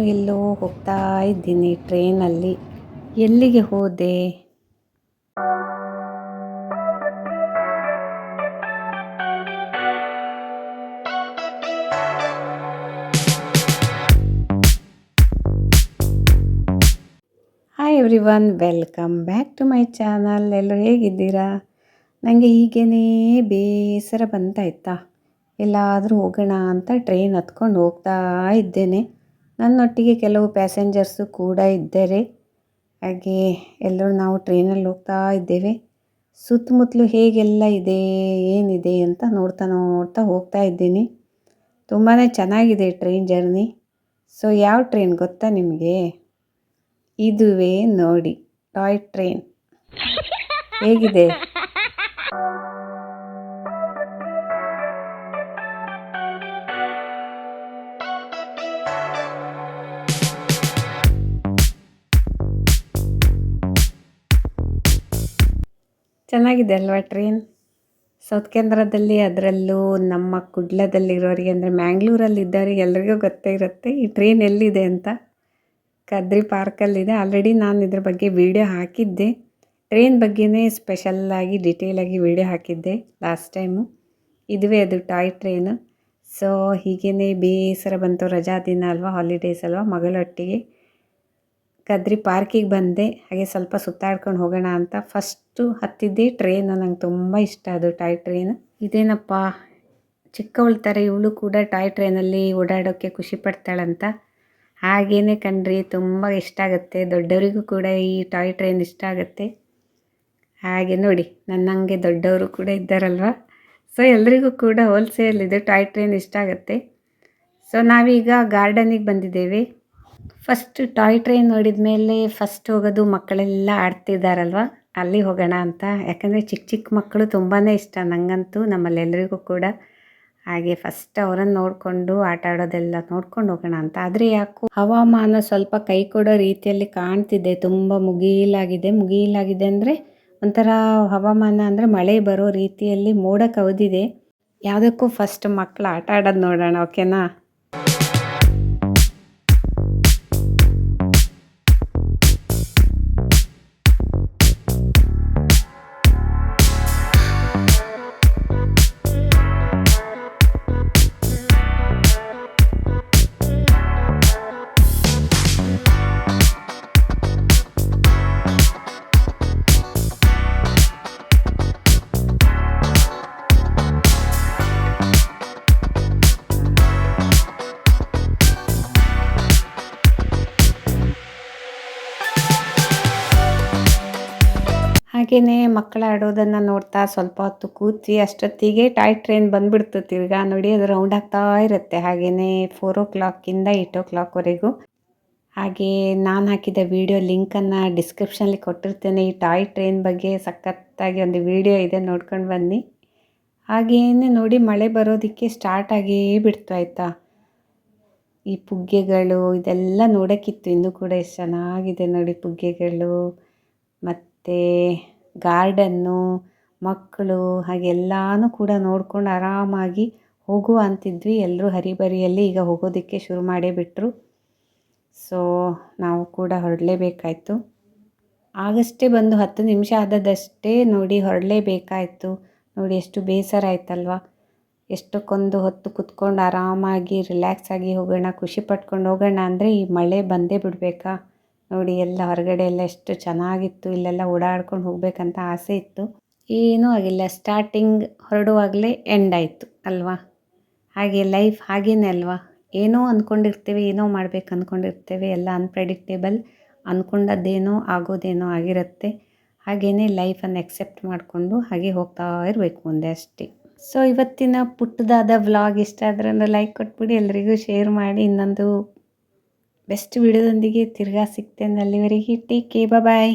ನಾನು ಎಲ್ಲೋ ಹೋಗ್ತಾ ಇದ್ದೀನಿ ಟ್ರೈನಲ್ಲಿ. ಎಲ್ಲಿಗೆ ಹೋದೆ? Hi everyone welcome back to my channel ಎಲ್ಲರೂ ಹೇಗಿದ್ದೀರಾ? ನನಗೆ ಹೀಗೇ ಬೇಸರ ಬಂತಾಯ್ತಾ ಎಲ್ಲಾದರೂ ಹೋಗೋಣ ಅಂತ ಟ್ರೈನ್ ಹತ್ಕೊಂಡು ಹೋಗ್ತಾ ಇದ್ದೇನೆ. ನನ್ನೊಟ್ಟಿಗೆ ಕೆಲವು ಪ್ಯಾಸೆಂಜರ್ಸು ಕೂಡ ಇದ್ದಾರೆ, ಹಾಗೆ ಎಲ್ಲರೂ ನಾವು ಟ್ರೈನಲ್ಲಿ ಹೋಗ್ತಾ ಇದ್ದೇವೆ. ಸುತ್ತಮುತ್ತಲು ಹೇಗೆಲ್ಲ ಇದೆ, ಏನಿದೆ ಅಂತ ನೋಡ್ತಾ ನೋಡ್ತಾ ಹೋಗ್ತಾ ಇದ್ದೀನಿ. ತುಂಬಾ ಚೆನ್ನಾಗಿದೆ ಟ್ರೈನ್ ಜರ್ನಿ ಸೊ ಯಾವ ಟ್ರೈನ್ ಗೊತ್ತಾ ನಿಮಗೆ? ಇದುವೇ ನೋಡಿ ಟಾಯ್ ಟ್ರೈನ್ ಹೇಗಿದೆ? ಚೆನ್ನಾಗಿದೆ ಅಲ್ವಾ ಟ್ರೈನ್? ಸೌತ್ ಕೇಂದ್ರದಲ್ಲಿ, ಅದರಲ್ಲೂ ನಮ್ಮ ಕುಡ್ಲದಲ್ಲಿರೋರಿಗೆ ಅಂದರೆ ಮ್ಯಾಂಗ್ಳೂರಲ್ಲಿ ಇದ್ದವರಿಗೆ ಎಲ್ರಿಗೂ ಗೊತ್ತೇ ಇರುತ್ತೆ, ಈ ಟ್ರೈನ್ ಎಲ್ಲಿದೆ ಅಂತ. ಕದ್ರಿ ಪಾರ್ಕಲ್ಲಿದೆ. ಆಲ್ರೆಡಿ ನಾನು ಇದ್ರ ಬಗ್ಗೆ ವೀಡಿಯೋ ಹಾಕಿದ್ದೆ. ಟ್ರೈನ್ ಬಗ್ಗೆನೇ ಸ್ಪೆಷಲ್ಲಾಗಿ ಡಿಟೇಲಾಗಿ ವೀಡಿಯೋ ಹಾಕಿದ್ದೆ ಲಾಸ್ಟ್ ಟೈಮು ಇದುವೇ ಅದು ಟಾಯ್ ಟ್ರೈನು. ಸೊ ಹೀಗೇ ಬೇಸರ ಬಂತು ರಜಾ ದಿನ ಅಲ್ವಾ ಹಾಲಿಡೇಸ್ ಅಲ್ವಾ, ಮಗಳೊಟ್ಟಿಗೆ. ಕದ್ರಿ ಪಾರ್ಕಿಗೆ ಬಂದೆ, ಹಾಗೆ ಸ್ವಲ್ಪ ಸುತ್ತಾಡ್ಕೊಂಡು ಹೋಗೋಣ ಅಂತ. ಫಸ್ಟು ಹತ್ತಿದ್ದೆ ಟ್ರೈನು ನಂಗೆ ತುಂಬ ಇಷ್ಟ ಅದು ಟಾಯ್ ಟ್ರೈನ್ ಇದೇನಪ್ಪ, ಚಿಕ್ಕವಳ ಥರ ಇವಳು ಕೂಡ ಟಾಯ್ ಟ್ರೈನಲ್ಲಿ ಓಡಾಡೋಕ್ಕೆ ಖುಷಿ ಪಡ್ತಾಳಂತ. ಹಾಗೇನೆ ಕಣ್ರಿ, ತುಂಬ ಇಷ್ಟ ಆಗುತ್ತೆ. ದೊಡ್ಡವರಿಗೂ ಕೂಡ ಈ ಟಾಯ್ ಟ್ರೈನ್ ಇಷ್ಟ ಆಗುತ್ತೆ. ಹಾಗೆ ನೋಡಿ ನನ್ನಂಗೆ ದೊಡ್ಡವರು ಕೂಡ ಇದ್ದಾರಲ್ವ? ಸೊ ಎಲ್ರಿಗೂ ಕೂಡ ಹೋಲ್ಸೇಲ್ ಇದೆ ಟಾಯ್ ಟ್ರೈನ್ ಇಷ್ಟ ಆಗುತ್ತೆ. ಸೊ ನಾವೀಗ ಗಾರ್ಡನಿಗೆ ಬಂದಿದ್ದೇವೆ. ಫಸ್ಟ್ ಟಾಯ್ ಟ್ರೈನ್ ನೋಡಿದ ಮೇಲೆ ಫಸ್ಟ್ ಹೋಗೋದು ಮಕ್ಕಳೆಲ್ಲ ಆಡ್ತಿದ್ದಾರಲ್ವ ಅಲ್ಲಿ ಹೋಗೋಣ ಅಂತ. ಯಾಕಂದರೆ ಚಿಕ್ಕ ಚಿಕ್ಕ ಮಕ್ಕಳು ತುಂಬಾ ಇಷ್ಟ ನನಗಂತೂ ನಮ್ಮಲ್ಲೆಲ್ಲರಿಗೂ ಕೂಡ. ಹಾಗೆ ಫಸ್ಟ್ ಅವರನ್ನು ನೋಡಿಕೊಂಡು ಆಟ ಆಡೋದೆಲ್ಲ ನೋಡ್ಕೊಂಡು ಹೋಗೋಣ ಅಂತ. ಆದರೆ ಯಾಕೋ ಹವಾಮಾನ ಸ್ವಲ್ಪ ಕೈ ಕೊಡೋ ರೀತಿಯಲ್ಲಿ ಕಾಣ್ತಿದೆ. ತುಂಬ ಮುಗಿಲಾಗಿದೆ. ಮುಗಿಲಾಗಿದೆ ಅಂದರೆ ಒಂಥರ ಹವಾಮಾನ ಅಂದರೆ ಮಳೆ ಬರೋ ರೀತಿಯಲ್ಲಿ ಮೋಡ ಕವಿದಿದೆ. ಯಾವುದಕ್ಕೂ ಫಸ್ಟ್ ಮಕ್ಕಳು ಆಟ ಆಡೋದು ನೋಡೋಣ ಓಕೆನಾ ಹಾಗೆಯೇ ಮಕ್ಕಳು ಆಡೋದನ್ನು ನೋಡ್ತಾ ಸ್ವಲ್ಪ ಹೊತ್ತು ಕೂತ್ವಿ. ಅಷ್ಟೊತ್ತಿಗೆ ಟಾಯ್ ಟ್ರೈನ್ ಬಂದುಬಿಡ್ತು ತಿರ್ಗಾ ನೋಡಿ ಅದು ರೌಂಡ್ ಆಗ್ತಾ ಇರುತ್ತೆ. ಹಾಗೆಯೇ ಫೋರ್ ಓ ಕ್ಲಾಕಿಂದ ಏಯ್ಟ್ ಓ ಕ್ಲಾಕ್ವರೆಗೂ ಹಾಗೆ ನಾನು ಹಾಕಿದ ವಿಡಿಯೋ ಲಿಂಕನ್ನು ಡಿಸ್ಕ್ರಿಪ್ಷನಲ್ಲಿ ಕೊಟ್ಟಿರ್ತೇನೆ. ಈ ಟಾಯ್ ಟ್ರೈನ್ ಬಗ್ಗೆ ಸಖತ್ತಾಗಿ ಒಂದು ವಿಡಿಯೋ ಇದೆ ನೋಡ್ಕೊಂಡು ಬನ್ನಿ. ಹಾಗೇನೆ ನೋಡಿ ಮಳೆ ಬರೋದಕ್ಕೆ ಸ್ಟಾರ್ಟ್ ಆಗೇ ಬಿಡ್ತು ಆಯಿತಾ? ಈ ಪುಗ್ಗೆಗಳು ಇದೆಲ್ಲ ನೋಡೋಕ್ಕಿತ್ತು. ಇನ್ನೂ ಕೂಡ ಎಷ್ಟು ಚೆನ್ನಾಗಿದೆ ನೋಡಿ ಪುಗ್ಗೆಗಳು. ಮತ್ತು ಗಾರ್ಡನ್ನು, ಮಕ್ಕಳು ಹಾಗೆಲ್ಲನೂ ಕೂಡ ನೋಡ್ಕೊಂಡು ಆರಾಮಾಗಿ ಹೋಗುವ ಅಂತಿದ್ವಿ. ಎಲ್ಲರೂ ಹರಿಬರಿಯಲ್ಲಿ ಈಗ ಹೋಗೋದಕ್ಕೆ ಶುರು ಮಾಡೇ ಬಿಟ್ಟರು ಸೊ ನಾವು ಕೂಡ ಹೊರಡಲೇಬೇಕಾಯ್ತು. ಆಗಷ್ಟೇ ಬಂದು ಹತ್ತು ನಿಮಿಷ ಆದದಷ್ಟೇ ನೋಡಿ ಹೊರಡಲೇಬೇಕಾಯಿತು. ನೋಡಿ ಎಷ್ಟು ಬೇಸರ ಆಯ್ತಲ್ವಾ. ಎಷ್ಟಕ್ಕೊಂದು ಹೊತ್ತು ಕುತ್ಕೊಂಡು ಆರಾಮಾಗಿ ರಿಲ್ಯಾಕ್ಸ್ ಆಗಿ ಹೋಗೋಣ, ಖುಷಿ ಪಟ್ಕೊಂಡು ಹೋಗೋಣ ಅಂದರೆ ಈ ಮಳೆ ಬಂದೇ ಬಿಡಬೇಕಾ? ನೋಡಿ, ಎಲ್ಲ ಹೊರಗಡೆ ಎಲ್ಲ ಎಷ್ಟು ಚೆನ್ನಾಗಿತ್ತು. ಇಲ್ಲೆಲ್ಲ ಓಡಾಡ್ಕೊಂಡು ಹೋಗ್ಬೇಕಂತ ಆಸೆ ಇತ್ತು. ಏನೂ ಆಗಿಲ್ಲ. ಸ್ಟಾರ್ಟಿಂಗ್ ಹೊರಡುವಾಗಲೇ ಎಂಡ್ ಆಯಿತು ಅಲ್ವಾ? ಹಾಗೆ ಲೈಫ್ ಹಾಗೇನೆ ಅಲ್ವಾ? ಏನೋ ಅಂದ್ಕೊಂಡಿರ್ತೇವೆ ಏನೋ ಮಾಡ್ಬೇಕು ಅಂದ್ಕೊಂಡಿರ್ತೇವೆ ಎಲ್ಲ ಅನ್ಪ್ರೆಡಿಕ್ಟೇಬಲ್ ಅಂದ್ಕೊಂಡದ್ದೇನೋ ಆಗೋದೇನೋ ಆಗಿರುತ್ತೆ. ಹಾಗೇ ಲೈಫನ್ನು ಎಕ್ಸೆಪ್ಟ್ ಮಾಡಿಕೊಂಡು ಹಾಗೆ ಹೋಗ್ತಾ ಇರಬೇಕು ಮುಂದೆ ಅಷ್ಟೇ. ಸೊ ಇವತ್ತಿನ ಪುಟ್ಟದಾದ ವ್ಲಾಗ್ ಇಷ್ಟ ಆದರೆ ಲೈಕ್ ಕೊಟ್ಬಿಡಿ ಎಲ್ಲರಿಗೂ ಶೇರ್ ಮಾಡಿ. ಇನ್ನೊಂದು ಬೆಸ್ಟ್ ವಿಡಿಯೋದೊಂದಿಗೆ ತಿರ್ಗಾ ಸಿಗ್ತೇನೆ ಅಲ್ಲಿವರೆಗೆ. ಟೇಕ್ ಬಾಯ್